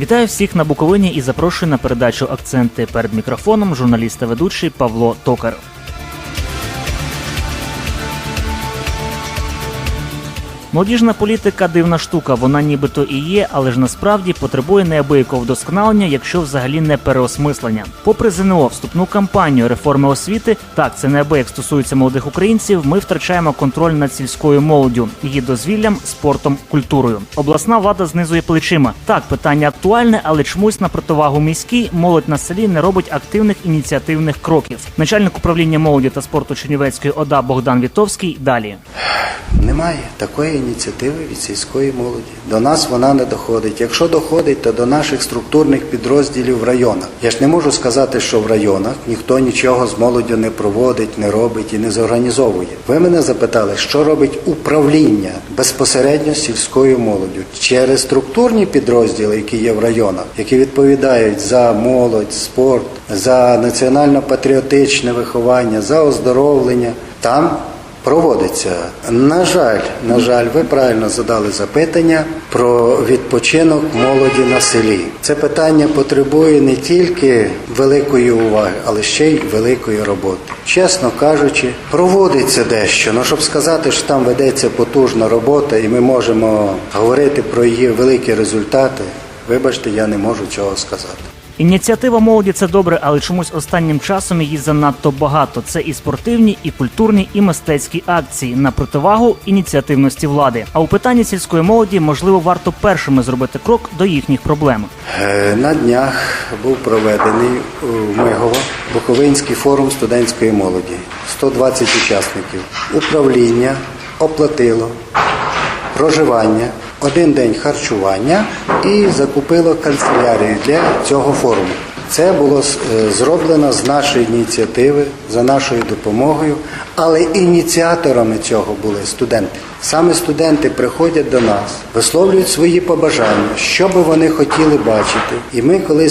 Вітаю всіх на Буковині і запрошую на передачу Акценти перед мікрофоном журналіста ведучий Павло Токар. Молодіжна політика дивна штука, вона нібито і є, але ж насправді потребує неабиякого вдосконалення, якщо взагалі не переосмислення. Попри ЗНО, вступну кампанію реформи освіти, так це неабияк стосується молодих українців. Ми втрачаємо контроль над сільською молоддю, її дозвіллям, спортом, культурою. Обласна влада знизує плечима. Так, питання актуальне, але чомусь на противагу міській молодь на селі не робить активних ініціативних кроків. Начальник управління молоді та спорту Чернівецької ОДА Богдан Вітовський далі. Немає такої ініціативи від сільської молоді. До нас вона не доходить. Якщо доходить, то до наших структурних підрозділів в районах. Я ж не можу сказати, що в районах ніхто нічого з молоддю не проводить, не робить і не зорганізовує. Ви мене запитали, що робить управління безпосередньо сільською молоддю через структурні підрозділи, які є в районах, які відповідають за молодь, спорт, за національно-патріотичне виховання, за оздоровлення. Там проводиться. На жаль, на жаль, ви правильно задали запитання про відпочинок молоді на селі. Це питання потребує не тільки великої уваги, але ще й великої роботи. Чесно кажучи, проводиться дещо. Ну щоб сказати, що там ведеться потужна робота, і ми можемо говорити про її великі результати. Вибачте, я не можу цього сказати. Ініціатива молоді це добре, але чомусь останнім часом її занадто багато. Це і спортивні, і культурні, і мистецькі акції на противагу ініціативності влади. А у питанні сільської молоді можливо варто першими зробити крок до їхніх проблем. Е, На днях був проведений у Мигово Буковинський форум студентської молоді. 120 учасників. Управління оплатило проживання, один день харчування і закупило канцелярію для цього форуму. Це було е, зроблено з нашої ініціативи, за нашою допомогою, але ініціаторами цього були студенти. Саме студенти приходять до нас, висловлюють свої побажання, що би вони хотіли бачити. І ми, коли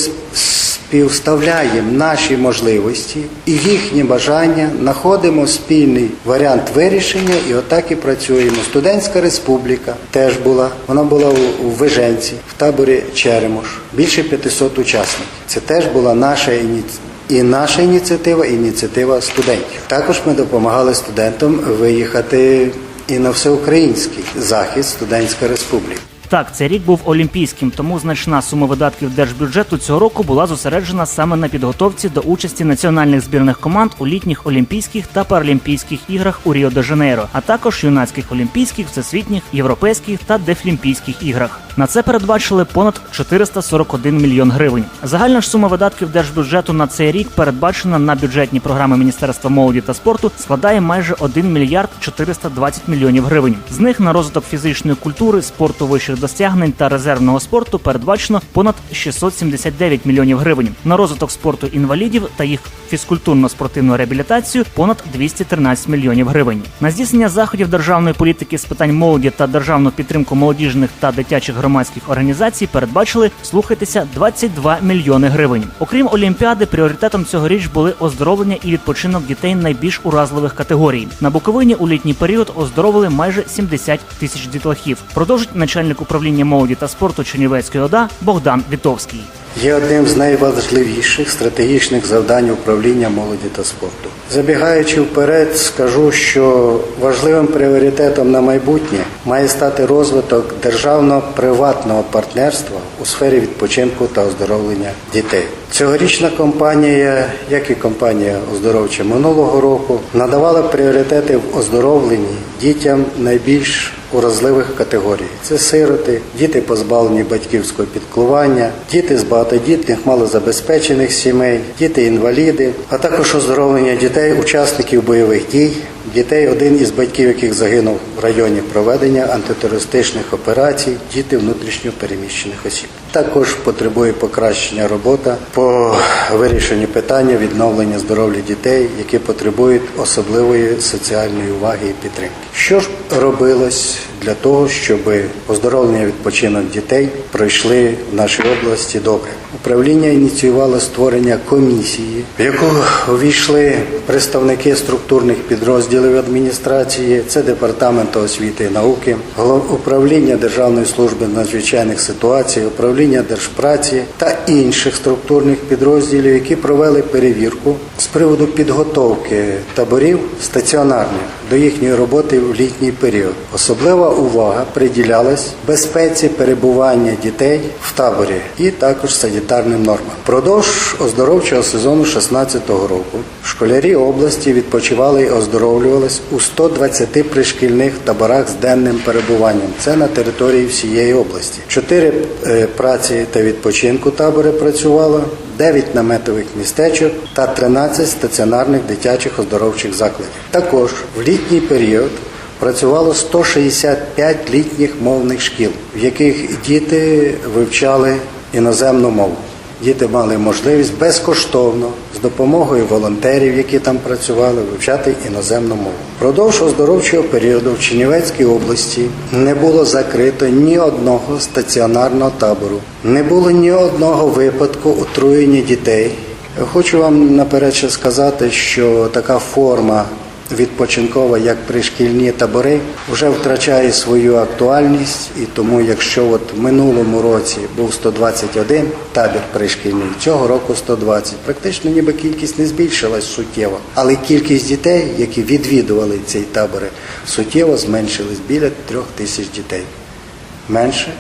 співставляємо наші можливості і їхні бажання, знаходимо спільний варіант вирішення і отак і працюємо. Студентська республіка теж була. Вона була у, Виженці, в таборі Черемош. Більше 500 учасників. Це теж була наша ініціатива. І наша ініціатива, ініціатива студентів. Також ми допомагали студентам виїхати і на всеукраїнський захід Студентська республіка. Так, цей рік був олімпійським, тому значна сума видатків держбюджету цього року була зосереджена саме на підготовці до участі національних збірних команд у літніх олімпійських та паралімпійських іграх у Ріо де Жанейро, а також юнацьких олімпійських, всесвітніх, європейських та дефлімпійських іграх. На це передбачили понад 441 мільйон гривень. Загальна ж сума видатків держбюджету на цей рік передбачена на бюджетні програми Міністерства молоді та спорту складає майже 1 мільярд 420 мільйонів гривень. З них на розвиток фізичної культури, спорту вищих досягнень та резервного спорту передбачено понад 679 мільйонів гривень. На розвиток спорту інвалідів та їх фізкультурно-спортивну реабілітацію понад 213 мільйонів гривень. На здійснення заходів державної політики з питань молоді та державну підтримку молодіжних та дитячих громадських організацій передбачили слухайтеся 22 мільйони гривень. Окрім олімпіади, пріоритетом цьогоріч були оздоровлення і відпочинок дітей найбільш уразливих категорій. На Буковині у літній період оздоровили майже 70 тисяч дітлахів. Продовжить начальник управління молоді та спорту Чернівецької ОДА Богдан Вітовський. Є одним з найважливіших стратегічних завдань управління молоді та спорту. Забігаючи вперед, скажу, що важливим пріоритетом на майбутнє має стати розвиток державно-приватного партнерства у сфері відпочинку та оздоровлення дітей. Цьогорічна кампанія, як і кампанія оздоровча минулого року, надавала пріоритети в оздоровленні дітям найбільш уразливих категорій. Це сироти, діти позбавлені батьківського підклування, діти з багатодітних малозабезпечених сімей, діти-інваліди, а також оздоровлення дітей, учасників бойових дій, дітей, один із батьків, яких загинув в районі проведення антитерористичних операцій, діти внутрішньо переміщених осіб. Також потребує покращення робота по вирішенню питання відновлення здоров'я дітей, які потребують особливої соціальної уваги і підтримки. Що ж робилось для того, щоб оздоровлення відпочинок дітей пройшли в нашій області добре. Управління ініціювало створення комісії, в яку увійшли представники структурних підрозділів адміністрації, це департамент освіти і науки, управління Державної служби надзвичайних ситуацій, управління Держпраці та інших структурних підрозділів, які провели перевірку з приводу підготовки таборів стаціонарних до їхньої роботи в літній період. Особлива увага приділялась безпеці перебування дітей в таборі і також санітарним нормам. Продовж оздоровчого сезону 2016 року школярі області відпочивали і оздоровлювались у 120 пришкільних таборах з денним перебуванням. Це на території всієї області. Чотири е, праці та відпочинку табори працювало. 9 наметових містечок та 13 стаціонарних дитячих оздоровчих закладів. Також в літній період працювало 165 літніх мовних шкіл, в яких діти вивчали іноземну мову. Діти мали можливість безкоштовно з допомогою волонтерів, які там працювали, вивчати іноземну мову. Продовж оздоровчого періоду в Чернівецькій області не було закрито ні одного стаціонарного табору, не було ні одного випадку отруєння дітей. Хочу вам наперед ще сказати, що така форма відпочинкова, як пришкільні табори, вже втрачає свою актуальність, і тому, якщо от в минулому році був 121 табір пришкільний, цього року 120, практично ніби кількість не збільшилась суттєво, але кількість дітей, які відвідували ці табори, суттєво зменшилась біля трьох тисяч дітей. Менше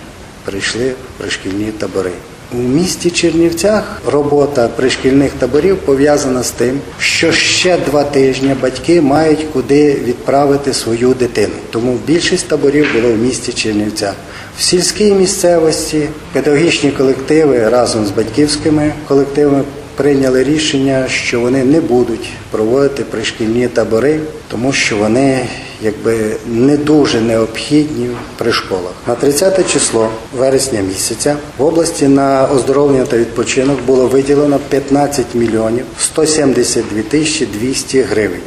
прийшли в пришкільні табори. У місті Чернівцях робота пришкільних таборів пов'язана з тим, що ще два тижні батьки мають куди відправити свою дитину. Тому більшість таборів було в місті Чернівцях. В сільській місцевості педагогічні колективи разом з батьківськими колективами прийняли рішення, що вони не будуть проводити пришкільні табори, тому що вони якби не дуже необхідні при школах. На 30 число вересня місяця в області на оздоровлення та відпочинок було виділено 15 мільйонів 172 тисячі 200 гривень.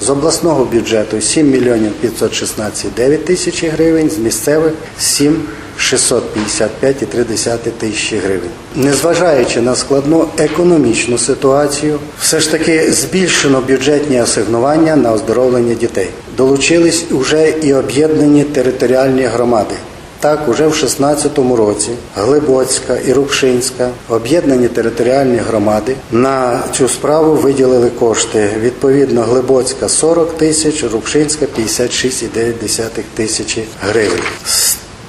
З обласного бюджету 7 мільйонів 516 9 тисяч гривень, з місцевих 7 655,3 тисячі гривень. Незважаючи на складну економічну ситуацію, все ж таки збільшено бюджетні асигнування на оздоровлення дітей. Долучились уже і об'єднані територіальні громади. Так, уже в 16-му році Глибоцька і Рукшинська об'єднані територіальні громади на цю справу виділили кошти. Відповідно, Глибоцька 40 тисяч, Рукшинська 56,9 тисячі гривень.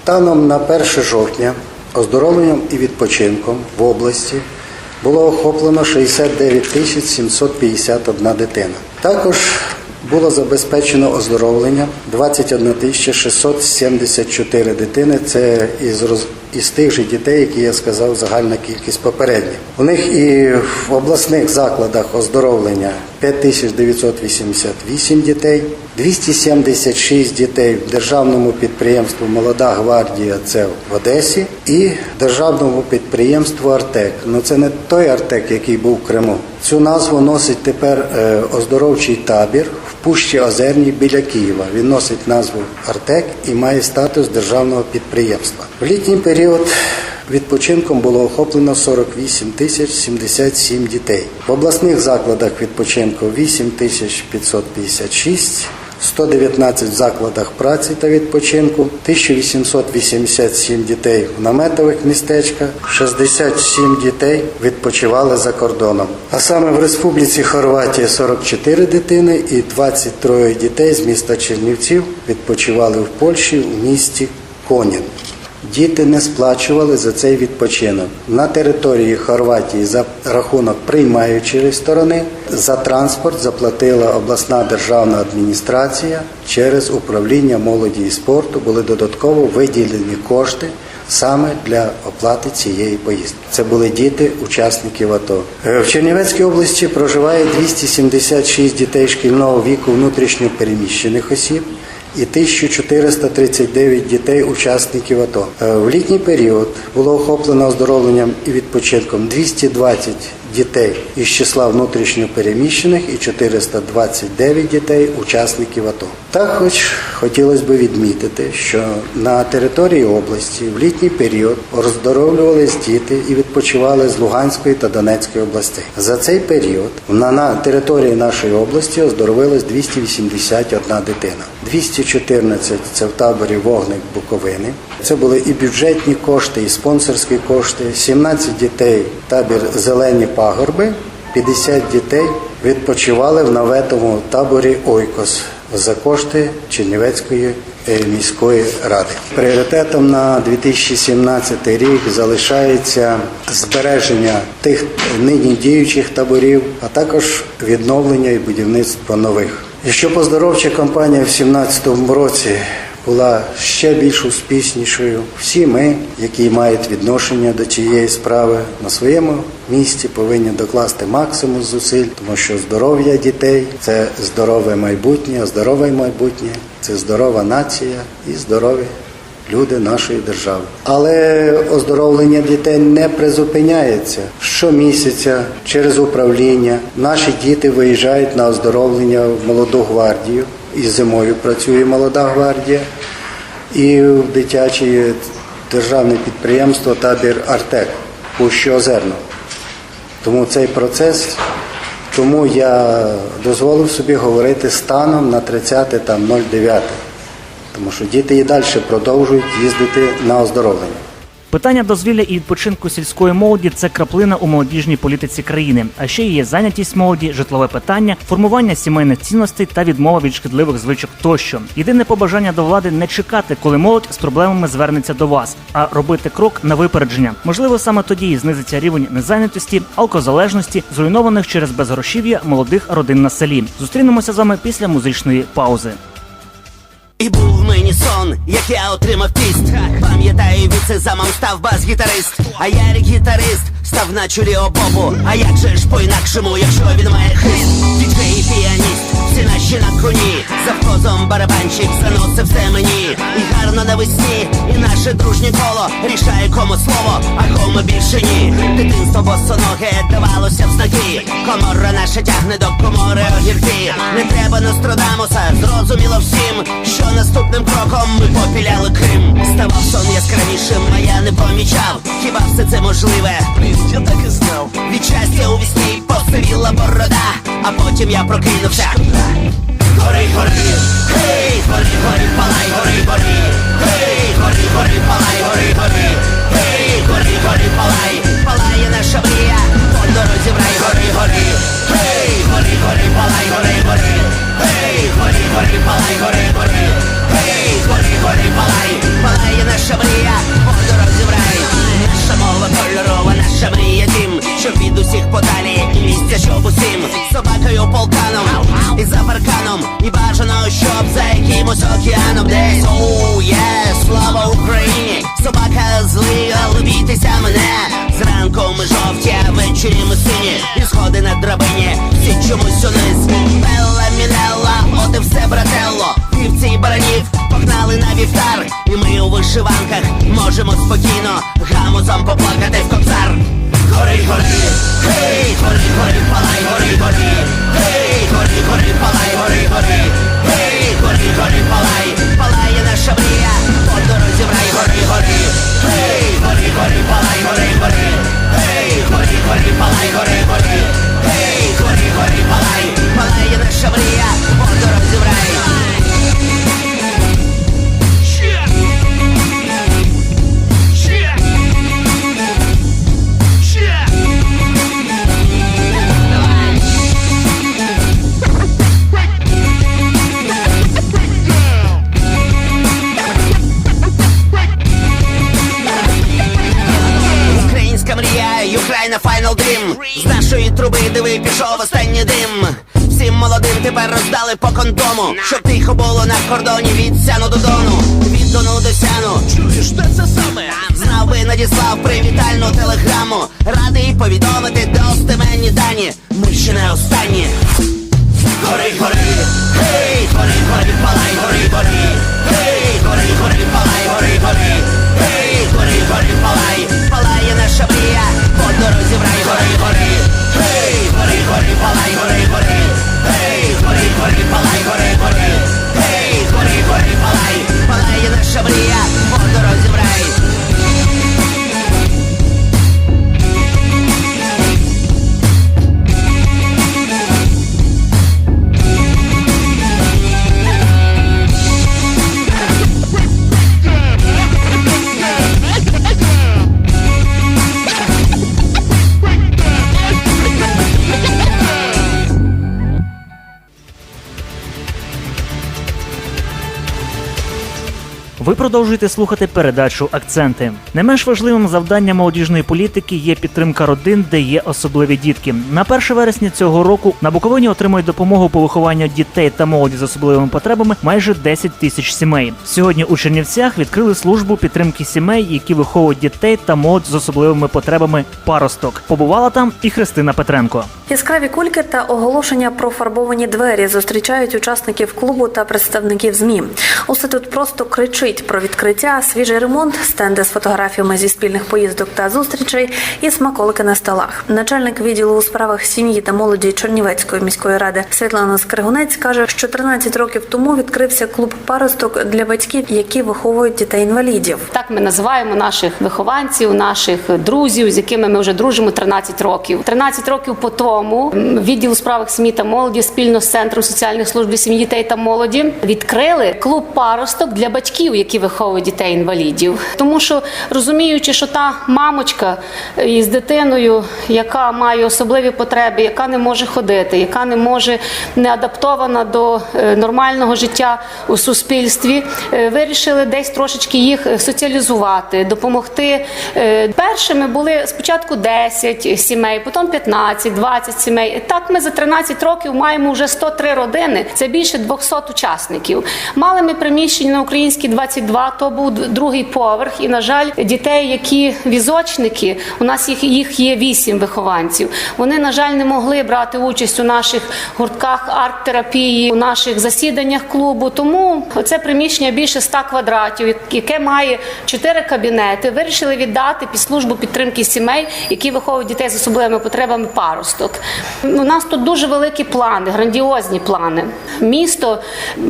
Станом на 1 жовтня оздоровленням і відпочинком в області було охоплено 69 тисяч 751 дитина. Також було забезпечено оздоровлення 21 тисяча 674 дитини. Це із. Із тих же дітей, які я сказав, загальна кількість попередня. У них і в обласних закладах оздоровлення 5988 дітей, 276 дітей в державному підприємстві Молода гвардія це в Одесі і державному підприємству Артек. Ну це не той Артек, який був в Криму. Цю назву носить тепер е, оздоровчий табір в Пущі Озерній біля Києва. Він носить назву Артек і має статус державного підприємства. В літній період Відпочинком було охоплено 48 тисяч 77 дітей. В обласних закладах відпочинку 8 тисяч 556, 119 в закладах праці та відпочинку, 1887 дітей в наметових містечках, 67 дітей відпочивали за кордоном. А саме в Республіці Хорватія 44 дитини і 23 дітей з міста Чернівців відпочивали в Польщі у місті Конін. Діти не сплачували за цей відпочинок. На території Хорватії за рахунок приймаючої сторони за транспорт заплатила обласна державна адміністрація через управління молоді і спорту. Були додатково виділені кошти саме для оплати цієї поїздки. Це були діти учасників АТО. Е, В Чернівецькій області проживає 276 дітей шкільного віку внутрішньо переміщених осіб і 1439 дітей учасників АТО. Е, В літній період було охоплено оздоровленням і відпочинком 220 дітей із числа внутрішньо переміщених і 429 дітей учасників АТО. Також хотілося б відмітити, що на території області в літній період оздоровлювались діти і відпочивали з Луганської та Донецької областей. За цей період на, території нашої області оздоровилось 281 дитина. 214 – це в таборі Вогник Буковини. Це були і бюджетні кошти, і спонсорські кошти. 17 дітей табір Зелені пагорби. 50 дітей відпочивали в наветому таборі Ойкос за кошти Чернівецької е, міської ради. Пріоритетом на 2017 рік залишається збереження тих нині діючих таборів, а також відновлення і будівництво нових. І щоб оздоровча кампанія в 2017 році була ще більш успішнішою. Всі ми, які мають відношення до цієї справи, на своєму місці повинні докласти максимум зусиль, тому що здоров'я дітей це здорове майбутнє, здорове майбутнє це здорова нація і здорові люди нашої держави. Але оздоровлення дітей не призупиняється. Щомісяця через управління наші діти виїжджають на оздоровлення в молоду гвардію. І зимою працює молода гвардія, і в дитяче державне підприємство табір Артек Пущоозерно. Тому цей процес, тому я дозволив собі говорити станом на 30 там 09. Тому що діти і далі продовжують їздити на оздоровлення. Питання дозвілля і відпочинку сільської молоді це краплина у молодіжній політиці країни. А ще є зайнятість молоді, житлове питання, формування сімейних цінностей та відмова від шкідливих звичок тощо. Єдине побажання до влади не чекати, коли молодь з проблемами звернеться до вас, а робити крок на випередження. Можливо, саме тоді і знизиться рівень незайнятості, алкозалежності, зруйнованих через безгрошів'я молодих родин на селі. Зустрінемося з вами після музичної паузи. І був мені сон, як я отримав піст. Пам'ятаю, від це замом став бас-гітарист. А я гітарист став на чолі обобу. А як же ж по-інакшому, якщо він має хист? Діджей і піаніст, всі наші на коні. Завхозом барабанщик заносив все мені. І гарно навесні, і наше дружнє коло рішає кому слово, а кому більше ні. Дитинство босоноге давалося в знаки. Комора наша тягне до комори огірки. Не треба Нострадамуса, зрозуміло всім, що наступним кроком ми попіляли Крим. Ставав сон яскравішим, а я не помічав. Хіба все це можливе? Я так і знав. Від щастя у вісні посивіла борода, а потім я прокинувся. Гори, гори, гей, гори, гори, палай, гори, гори, гей, гори, гори, палай, гори, гори, гей, гори, гори, палай, палає наша мрія, по дорозі в рай, гори, гори, гей, гори, гори, палай, гори, гори, гей, гори, гори, палай, гори, гори, гей, гори, гори, палай, палає чомусь униз, Белла Мінелла, от і все, брателло, вівці і баранів, погнали на вівтар, і ми у вишиванках можемо спокійно гамузом поплакати в кобзар. Гори, гори, гей, гори, гори, палай, гори, гори, по кондому Щоб тихо було на кордоні від сяну до дону Від дону до сяну. Чуєш, де це саме? Знав би, надіслав привітальну телеграму Радий повідомити достеменні дані. Ми ще не останні. Гори, гори, somebody up. Ви продовжуєте слухати передачу Акценти. Не менш важливим завданням молодіжної політики є підтримка родин, де є особливі дітки. На 1 вересня цього року на Буковині отримують допомогу по вихованню дітей та молоді з особливими потребами майже 10 тисяч сімей. Сьогодні у Чернівцях відкрили службу підтримки сімей, які виховують дітей та молодь з особливими потребами паросток. Побувала там і Христина Петренко. Яскраві кульки та оголошення про фарбовані двері зустрічають учасників клубу та представників ЗМІ. Усе тут просто кричить про відкриття, свіжий ремонт, стенди з фотографіями зі спільних поїздок та зустрічей і смаколики на столах. Начальник відділу у справах сім'ї та молоді Чернівецької міської ради Світлана Скригунець каже, що 13 років тому відкрився клуб паросток для батьків, які виховують дітей-інвалідів. Так ми називаємо наших вихованців, наших друзів, з якими ми вже дружимо 13 років. 13 років по тому відділ у справах сім'ї та молоді спільно з центром соціальних служб сім'ї дітей та молоді відкрили клуб паросток для батьків, які виховують дітей інвалідів. Тому що розуміючи, що та мамочка із дитиною, яка має особливі потреби, яка не може ходити, яка не може не адаптована до е, нормального життя у суспільстві, е, вирішили десь трошечки їх е, соціалізувати, допомогти. Е, Першими були спочатку 10 сімей, потім 15, 20 сімей. Так ми за 13 років маємо вже 103 родини. Це більше 200 учасників. Мали ми приміщення на українській 22, то був другий поверх. І на жаль, дітей, які візочники, у нас їх, їх є 8 вихованців. Вони, на жаль, не могли брати участь у наших гуртках арт-терапії, у наших засіданнях клубу. Тому це приміщення більше 100 квадратів, яке має 4 кабінети. Вирішили віддати під службу підтримки сімей, які виховують дітей з особливими потребами паросток. У нас тут дуже великі плани, грандіозні плани. Місто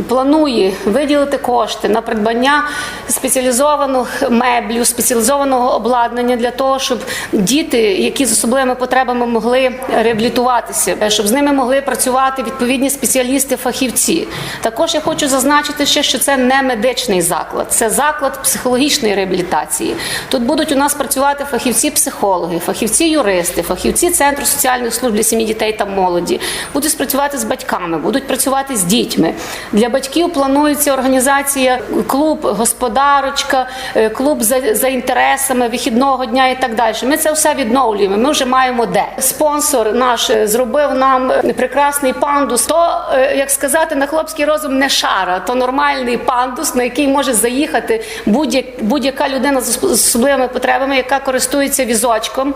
планує виділити кошти на придбання спеціалізованих меблів, спеціалізованого обладнання для того, щоб діти, які з особливими потребами могли реабілітуватися, щоб з ними могли працювати відповідні спеціалісти, фахівці. Також я хочу зазначити ще, що це не медичний заклад, це заклад психологічної реабілітації. Тут будуть у нас працювати фахівці-психологи, фахівці-юристи, фахівці центру соціальних служб для сім'ї, дітей та молоді. Будуть працювати з батьками, будуть працювати з дітьми. Для батьків планується організація клуб господарочка, е, клуб за, за інтересами вихідного дня і так далі. Ми це все відновлюємо. Ми вже маємо де. Спонсор наш е, зробив нам е, прекрасний пандус. То, як сказати, на хлопський розум не шара, то нормальний пандус, на який може заїхати будь-як, будь-яка людина з особливими потребами, яка користується візочком.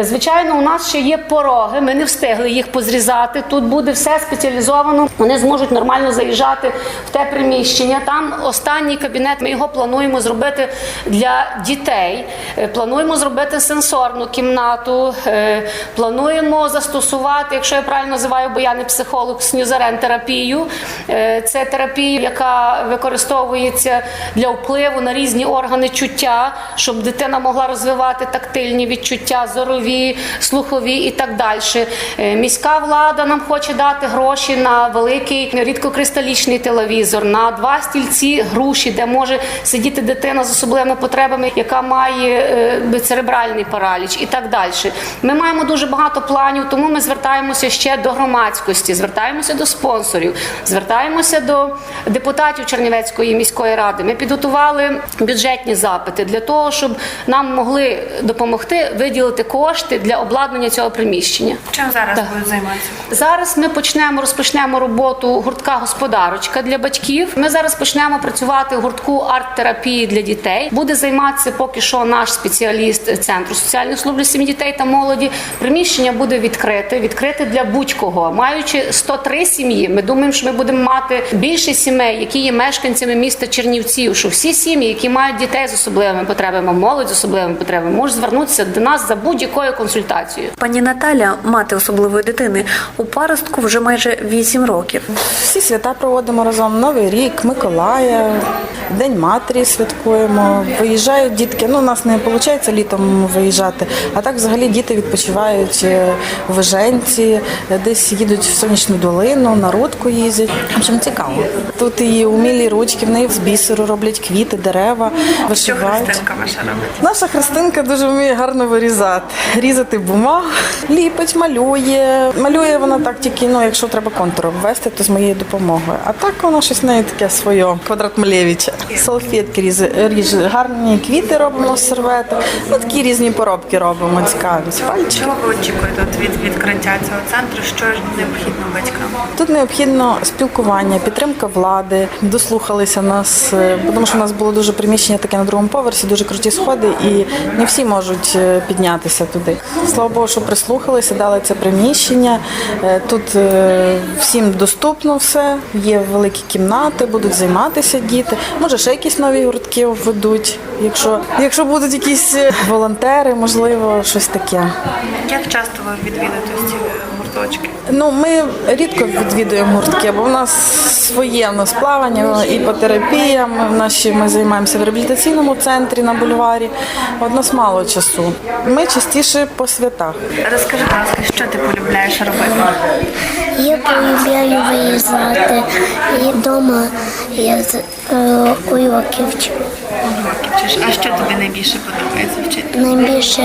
Звичайно, у нас ще є пороги. Ми не встигли їх позрізати. Тут буде все спеціалізовано. Вони зможуть нормально заїжджати в те приміщення. Там останній кабінет. Ми його плануємо зробити для дітей. Е, Плануємо зробити сенсорну кімнату. Е, Плануємо застосувати, якщо я правильно називаю, бо я не психолог, снюзарен терапію. Е, Це терапія, яка використовується для впливу на різні органи чуття, щоб дитина могла розвивати тактильні відчуття, зорові, слухові і так далі. Міська влада нам хоче дати гроші на великий рідкокристалічний телевізор, на два стільці груші, де може сидіти дитина з особливими потребами, яка має е, церебральний параліч і так далі. Ми маємо дуже багато планів, тому ми звертаємося ще до громадськості, звертаємося до спонсорів, звертаємося до депутатів Чернівецької міської ради. Ми підготували бюджетні запити для того, щоб нам могли допомогти виділити кошти для обладнання цього приміщення. Чим зараз Так. будуть займатися? Зараз ми почнемо розпочнемо роботу гуртка господарочка для батьків. Ми зараз почнемо працювати в гуртку арт-терапії для дітей. Буде займатися поки що наш спеціаліст центру соціальних служб для сім'ї дітей та молоді. Приміщення буде відкрите, відкрите для будь-кого. Маючи 103 сім'ї, ми думаємо, що ми будемо мати більше сімей, які є мешканцями міста Чернівців. Що всі сім'ї, які мають дітей з особливими потребами, молодь з особливими потребами, можуть звернутися до нас за будь-якою консультацією. Пані Наталя, мати особливої дитини, у паростку вже майже 8 років. Всі свята проводимо разом. Новий рік, Миколая, День матері святкуємо. Виїжджають дітки. Ну, у нас не виходить літом виїжджати, а так взагалі діти відпочивають е, в Виженці, е, десь їдуть в сонячну долину, на Рудку їздять. В общем, цікаво. Тут і умілі ручки, в неї з бісеру роблять квіти, дерева, вишивають. ваша робить? Наша Христинка дуже вміє гарно вирізати, різати бумагу, ліпить, малює. Малює вона так тільки, ну, якщо треба контур обвести, то з моєю допомогою. А так вона щось в неї таке своє, квадрат Малевич. Салфетки ріж, гарні квіти робимо з серветок. Ну, такі різні поробки робимо, цікаві. Чого ви очікуєте від відкриття цього центру? Що ж необхідно батькам? Тут необхідно спілкування, підтримка влади. Дослухалися нас, е, тому що у нас було дуже приміщення таке на другому поверсі, дуже круті сходи, і не всі можуть е, піднятися туди. Слава Богу, що прислухалися, дали це приміщення. Е, Тут е, всім доступно все, є великі кімнати, будуть займатися діти. Може, ще якісь нові гуртки введуть. Якщо, якщо будуть якісь е, волонтери, можливо, щось таке. Як часто ви відвідуєте ці гурточки? Ну, ми рідко відвідуємо гуртки, бо в нас своє в нас плавання, іпотерапія. Ми, в наші, ми займаємося в реабілітаційному центрі на бульварі. От у нас мало часу. Ми частіше по святах. Розкажи, будь ласка, що ти полюбляєш робити? Я полюбляю виїжджати і вдома я з е, уроки вчу. А що тобі найбільше подобається вчити? Найбільше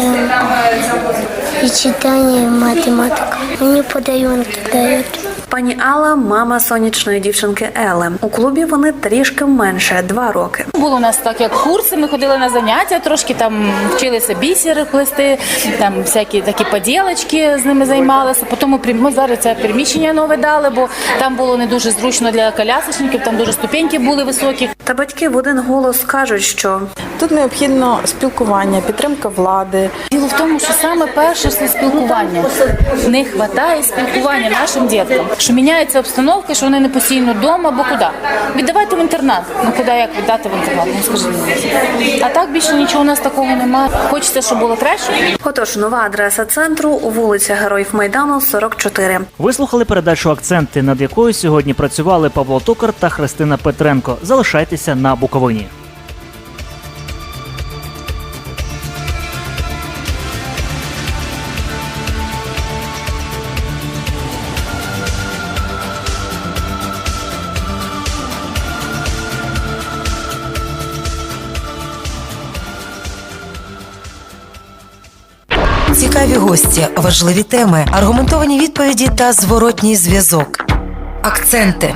і читання, і математика. Мені подарунки дають. Пані Алла мама сонячної дівчинки Ели. У клубі вони трішки менше два роки. Було у нас так, як курси, ми ходили на заняття, трошки там вчилися бісери плести, там всякі такі поділочки з ними займалися. Потім ми, ми зараз це приміщення нове дали, бо там було не дуже зручно для колясочників, там дуже ступеньки були високі. Та батьки в один голос кажуть, що Тут необхідно спілкування, підтримка влади. Діло в тому, що саме перше це спілкування. Не вистачає спілкування нашим діткам. Що міняється обстановка, що вони не постійно вдома, бо куди? Віддавайте в інтернат. Ну куди як віддати в інтернат? Ну скажи. А так більше нічого у нас такого немає. Хочеться, щоб було краще. отож нова адреса центру вулиця Героїв Майдану, 44. Вислухали передачу акценти, над якою сьогодні працювали Павло Токар та Христина Петренко. Залишайтеся на Буковині. Гості, важливі теми, аргументовані відповіді та зворотній зв'язок. Акценти